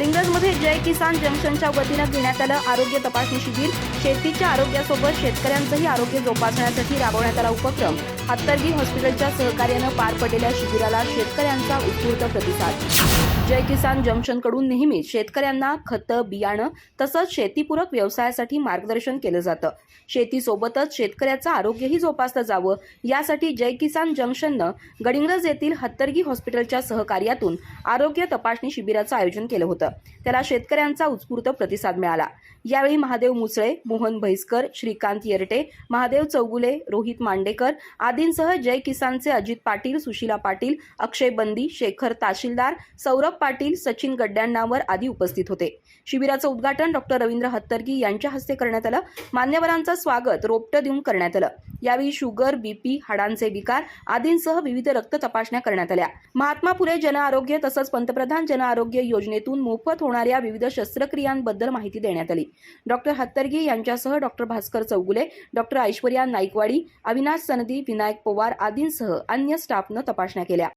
गडिंग्लजमध्ये जय किसान जंक्शनच्या वतीनं घेण्यात आलं आरोग्य तपासणी शिबिर. शेतीच्या आरोग्यासोबत शेतकऱ्यांचंही आरोग्य जोपासण्यासाठी राबवण्यात आला उपक्रम. हत्तरगी हॉस्पिटलच्या सहकार्यानं पार पडलेल्या शिबिराला शेतकऱ्यांचा उत्स्फूर्त प्रतिसाद. जय किसान जंक्शनकडून नेहमीच शेतकऱ्यांना खतं बियाणं तसंच शेतीपूरक व्यवसायासाठी मार्गदर्शन केलं जातं. शेतीसोबतच शेतकऱ्याचं आरोग्यही जोपासलं जावं. यासाठी जय किसान जंक्शननं गडिंगज येथील हत्तरगी हॉस्पिटलच्या सहकार्यातून आरोग्य तपासणी शिबिराचं आयोजन केलं होतं. त्याला शेतकऱ्यांचा उत्स्फूर्त प्रतिसाद मिळाला. यावेळी महादेव मुसळे मोहन भैसकर श्रीकांत येरटे महादेव चौगुले रोहित मांडेकर आदींसह जय किसानचे अजित पाटील सुशीला पाटील अक्षय बंदी शेखर तहसीलदार सौरभ पाटील सचिन गड्ड्यांनावर आदी उपस्थित होते. शिबिराचं उद्घाटन डॉक्टर रवींद्र हत्तरगी यांच्या हस्ते करण्यात आलं. मान्यवरांचं स्वागत रोपटं देऊन करण्यात आलं. यावेळी शुगर बीपी हाडांचे विकार आदींसह विविध रक्त तपासण्या करण्यात आल्या. महात्मा फुले जन आरोग्य तसंच पंतप्रधान जन आरोग्य योजनेतून मोफत होणाऱ्या विविध शस्त्रक्रियांबद्दल माहिती देण्यात आली. डॉक्टर हत्तरगी यांच्यासह डॉक्टर भास्कर चौगुले डॉक्टर ऐश्वर्या नाईकवाडी अविनाश सनदी विनायक पवार आदींसह अन्य स्टाफनं तपासण्या केल्या.